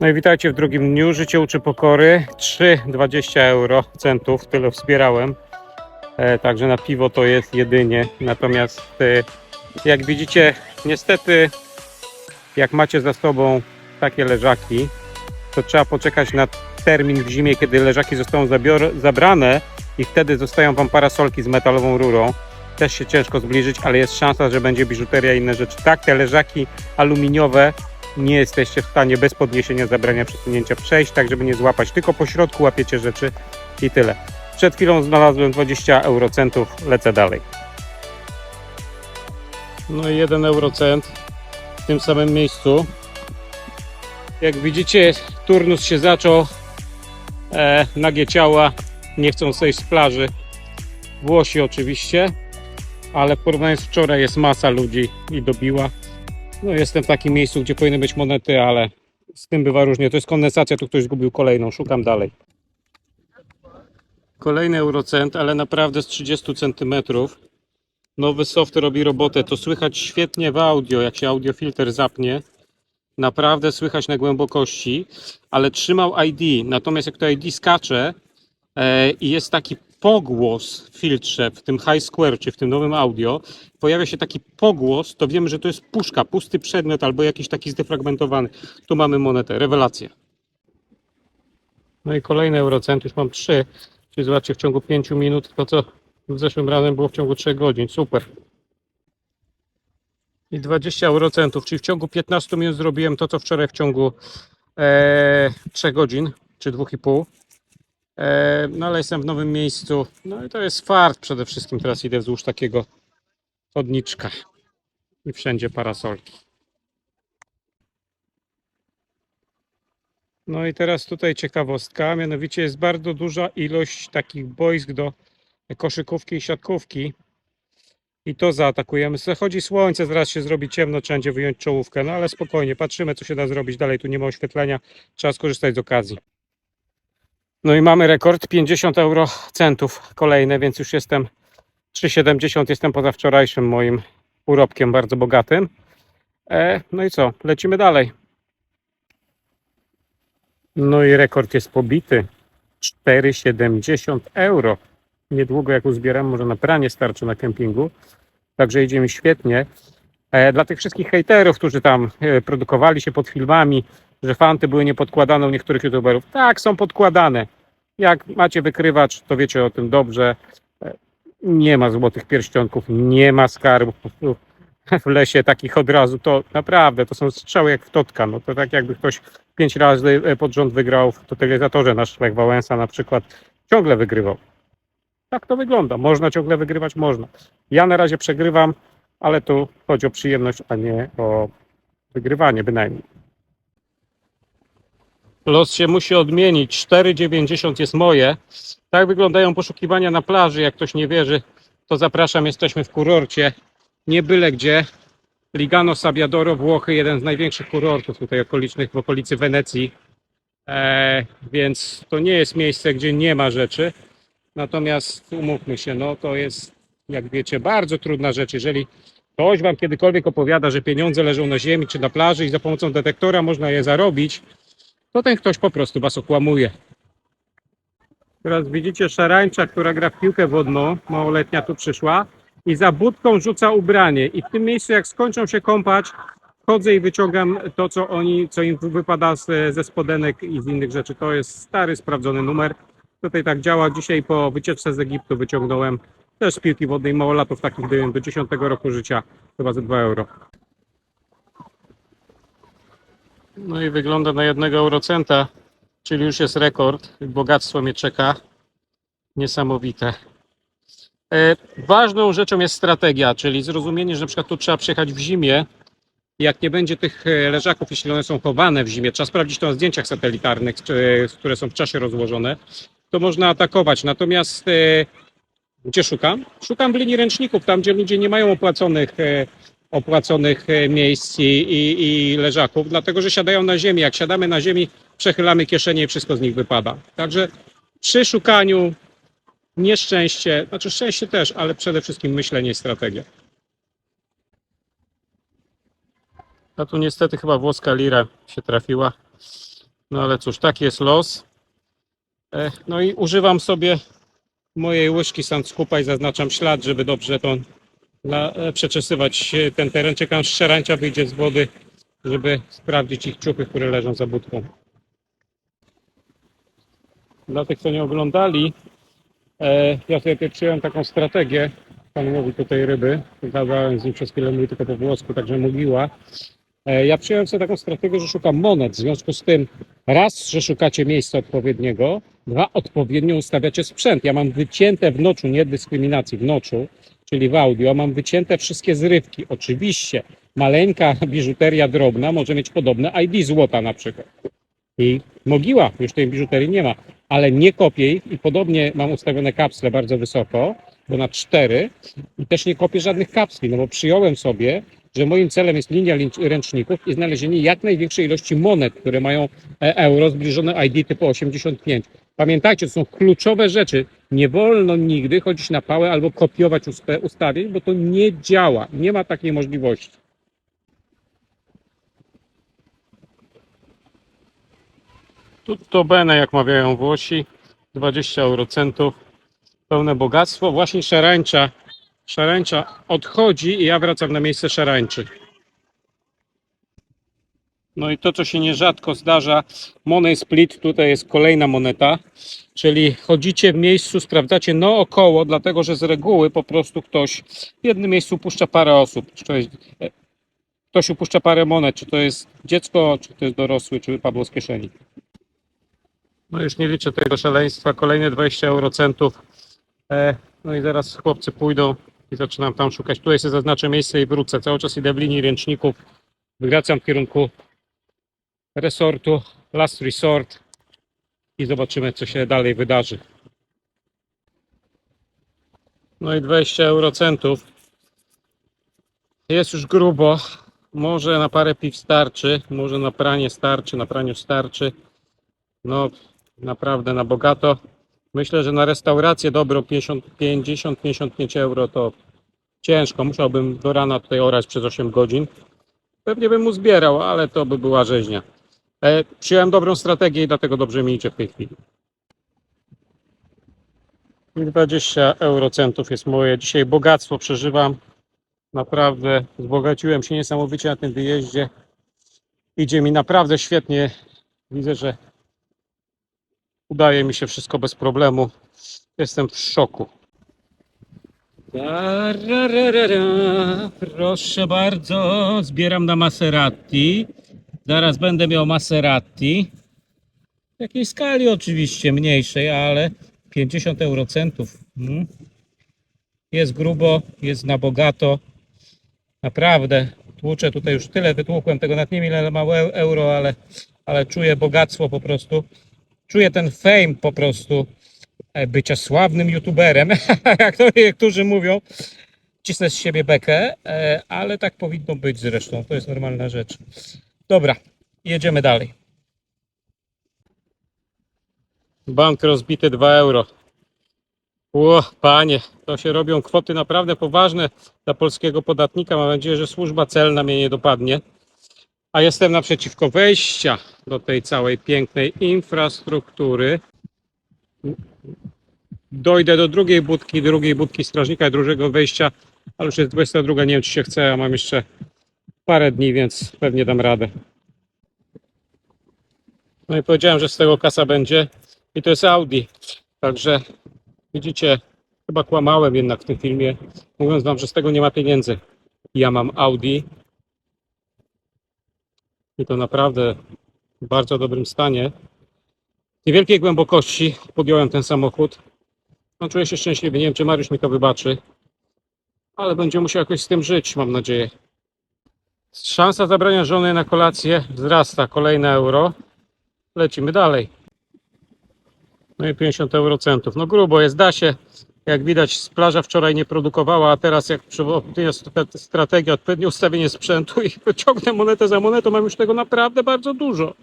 No i witajcie w drugim dniu. Życie uczy pokory. 3,20 euro centów, tyle wspierałem. E, także na piwo to jest jedynie. Natomiast e, jak widzicie, niestety, jak macie za sobą takie leżaki, to trzeba poczekać na termin w zimie, kiedy leżaki zostaną zabrane i wtedy zostają Wam parasolki z metalową rurą. Też się ciężko zbliżyć, ale jest szansa, że będzie biżuteria i inne rzeczy. Tak, te leżaki aluminiowe nie jesteście w stanie bez podniesienia zabrania przesunięcia przejść, tak żeby nie złapać. Tylko po środku łapiecie rzeczy i tyle. Przed chwilą znalazłem 20 eurocentów, lecę dalej. No i 1 eurocent w tym samym miejscu. Jak widzicie, turnus się zaczął. E, nagie ciała nie chcą zejść z plaży. Włosi oczywiście, ale w z wczoraj jest masa ludzi i dobiła. No jestem w takim miejscu, gdzie powinny być monety, ale z tym bywa różnie. To jest kondensacja, tu ktoś zgubił kolejną, szukam dalej. Kolejny eurocent, ale naprawdę z 30 cm. Nowy soft robi robotę. To słychać świetnie w audio, jak się audiofilter zapnie. Naprawdę słychać na głębokości, ale trzymał ID. Natomiast jak to ID skacze e, i jest taki pogłos w filtrze, w tym high square, czy w tym nowym audio, pojawia się taki pogłos, to wiemy, że to jest puszka, pusty przedmiot albo jakiś taki zdefragmentowany. Tu mamy monetę, rewelacja. No i kolejny eurocent, już mam trzy. Czyli zobaczcie, w ciągu 5 minut to co w zeszłym razem było w ciągu 3 godzin. Super. I 20 eurocentów, czyli w ciągu 15 minut zrobiłem to, co wczoraj w ciągu e, 3 godzin, czy 2,5. E, no ale jestem w nowym miejscu. No i to jest fart przede wszystkim. Teraz idę wzdłuż takiego chodniczka i wszędzie parasolki. No i teraz tutaj ciekawostka, mianowicie jest bardzo duża ilość takich boisk do koszykówki i siatkówki. I to zaatakujemy. Zachodzi słońce, zaraz się zrobi ciemno, trzeba będzie wyjąć czołówkę. No ale spokojnie, patrzymy co się da zrobić dalej. Tu nie ma oświetlenia, trzeba skorzystać z okazji. No i mamy rekord 50 euro centów kolejne, więc już jestem 3,70 jestem poza wczorajszym moim urobkiem bardzo bogatym. E, no i co? Lecimy dalej. No i rekord jest pobity. 4,70 euro. Niedługo jak uzbieram, może na pranie starczy na kempingu. Także idzie mi świetnie. E, dla tych wszystkich hejterów, którzy tam e, produkowali się pod filmami, że fanty były niepodkładane u niektórych youtuberów. Tak, są podkładane. Jak macie wykrywacz, to wiecie o tym dobrze. Nie ma złotych pierścionków, nie ma skarbów w lesie takich od razu. To naprawdę, to są strzały jak w totka. No to tak jakby ktoś pięć razy e, pod rząd wygrał w totalizatorze. Nasz Lech Wałęsa na przykład ciągle wygrywał. Tak to wygląda. Można ciągle wygrywać, można. Ja na razie przegrywam, ale tu chodzi o przyjemność, a nie o wygrywanie bynajmniej. Los się musi odmienić. 4,90 jest moje. Tak wyglądają poszukiwania na plaży. Jak ktoś nie wierzy, to zapraszam. Jesteśmy w kurorcie. Nie byle gdzie. Ligano Sabbiadoro, Włochy, jeden z największych kurortów tutaj okolicznych, w okolicy Wenecji. E, więc to nie jest miejsce, gdzie nie ma rzeczy. Natomiast umówmy się, no to jest, jak wiecie, bardzo trudna rzecz. Jeżeli ktoś Wam kiedykolwiek opowiada, że pieniądze leżą na ziemi czy na plaży i za pomocą detektora można je zarobić, to ten ktoś po prostu Was okłamuje. Teraz widzicie szarańcza, która gra w piłkę wodną, małoletnia tu przyszła i za budką rzuca ubranie. I w tym miejscu, jak skończą się kąpać, chodzę i wyciągam to, co oni, co im wypada ze spodenek i z innych rzeczy. To jest stary, sprawdzony numer. Tutaj tak działa. Dzisiaj po wycieczce z Egiptu wyciągnąłem też z piłki wodnej małolatów takich do 10 roku życia, chyba za 2 euro. No i wygląda na jednego eurocenta, czyli już jest rekord. Bogactwo mnie czeka. Niesamowite. E, ważną rzeczą jest strategia, czyli zrozumienie, że na przykład tu trzeba przyjechać w zimie. Jak nie będzie tych e, leżaków, jeśli one są chowane w zimie, trzeba sprawdzić to na zdjęciach satelitarnych, czy, które są w czasie rozłożone, to można atakować. Natomiast e, gdzie szukam? Szukam w linii ręczników, tam gdzie ludzie nie mają opłaconych, e, opłaconych e, miejsc i, i, i leżaków, dlatego że siadają na ziemi. Jak siadamy na ziemi, przechylamy kieszenie i wszystko z nich wypada. Także przy szukaniu nieszczęście, znaczy szczęście też, ale przede wszystkim myślenie i strategia. A tu niestety chyba włoska lira się trafiła. No ale cóż, taki jest los. E, No i używam sobie mojej łyżki Sandskupa i zaznaczam ślad, żeby dobrze to na, e, przeczesywać e, ten teren. Czekam, aż szarańcza wyjdzie z wody, żeby sprawdzić ich ciuchy, które leżą za budką. Dla tych, co nie oglądali, e, ja sobie przyjąłem taką strategię. Pan mówi tutaj ryby. Gadałem z nim przez chwilę, mówi tylko po włosku, także mówiła. E, ja przyjąłem sobie taką strategię, że szukam monet. W związku z tym, raz, że szukacie miejsca odpowiedniego, dwa, odpowiednio ustawiacie sprzęt. Ja mam wycięte w noczu, nie dyskryminacji, w noczu, czyli w audio, mam wycięte wszystkie zrywki. Oczywiście maleńka biżuteria drobna może mieć podobne ID złota na przykład. I mogiła, już tej biżuterii nie ma, ale nie kopię ich i podobnie mam ustawione kapsle bardzo wysoko, bo na cztery i też nie kopię żadnych kapsli, no bo przyjąłem sobie, że moim celem jest linia ręczników i znalezienie jak największej ilości monet, które mają e, euro, zbliżone ID typu 85. Pamiętajcie, to są kluczowe rzeczy. Nie wolno nigdy chodzić na pałę albo kopiować ustawień, bo to nie działa. Nie ma takiej możliwości. Tutto bene, jak mawiają Włosi, 20 eurocentów, pełne bogactwo. Właśnie szarańcza, szarańcza odchodzi i ja wracam na miejsce szarańczy. No i to, co się nierzadko zdarza, Money Split, tutaj jest kolejna moneta, czyli chodzicie w miejscu, sprawdzacie naokoło, dlatego że z reguły po prostu ktoś w jednym miejscu upuszcza parę osób. Jest, e, ktoś upuszcza parę monet, czy to jest dziecko, czy to jest dorosły, czy wypadło z kieszeni. No już nie liczę tego szaleństwa, kolejne 20 eurocentów. E, no i zaraz chłopcy pójdą i zaczynam tam szukać. Tutaj sobie zaznaczę miejsce i wrócę. Cały czas idę w linii ręczników. Wracam w kierunku resortu Last Resort i zobaczymy, co się dalej wydarzy. No i 20 eurocentów. Jest już grubo. Może na parę piw starczy, może na pranie starczy, na praniu starczy. No, naprawdę na bogato. Myślę, że na restaurację dobrą 50-55 euro to ciężko. Musiałbym do rana tutaj orać przez 8 godzin. Pewnie bym mu zbierał, ale to by była rzeźnia. E, przyjąłem dobrą strategię i dlatego dobrze mi idzie w tej chwili. I 20 eurocentów jest moje. Dzisiaj bogactwo przeżywam. Naprawdę wzbogaciłem się niesamowicie na tym wyjeździe. Idzie mi naprawdę świetnie. Widzę, że udaje mi się wszystko bez problemu. Jestem w szoku. Proszę bardzo, zbieram na Maserati. Zaraz będę miał Maserati. W jakiej skali oczywiście, mniejszej, ale 50 eurocentów. Mm. Jest grubo, jest na bogato. Naprawdę, tłuczę tutaj już tyle, wytłukłem tego nie wiem ile ma eu- euro, ale, ale czuję bogactwo po prostu. Czuję ten fame po prostu e, bycia sławnym youtuberem, jak to niektórzy mówią. Cisnę z siebie bekę, e, ale tak powinno być zresztą. To jest normalna rzecz. Dobra, jedziemy dalej. Bank rozbity 2 euro. Ło, panie, to się robią kwoty naprawdę poważne dla polskiego podatnika. Mam nadzieję, że służba celna mnie nie dopadnie. A jestem naprzeciwko wejścia do tej całej pięknej infrastruktury. Dojdę do drugiej budki, drugiej budki strażnika, drugiego wejścia, ale już jest 22, nie wiem czy się chce, a mam jeszcze parę dni, więc pewnie dam radę. No i powiedziałem, że z tego kasa będzie i to jest Audi. Także widzicie, chyba kłamałem jednak w tym filmie, mówiąc wam, że z tego nie ma pieniędzy. Ja mam Audi i to naprawdę w bardzo dobrym stanie. Niewielkiej głębokości podjąłem ten samochód. No, czuję się szczęśliwy. Nie wiem, czy Mariusz mi to wybaczy, ale będzie musiał jakoś z tym żyć, mam nadzieję. Szansa zabrania żony na kolację wzrasta. Kolejne euro. Lecimy dalej. No i 50 eurocentów. No grubo jest, da się. Jak widać, plaża wczoraj nie produkowała, a teraz jak przy odpowiednia st- strategia, odpowiednie ustawienie sprzętu i wyciągnę monetę za monetą, mam już tego naprawdę bardzo dużo.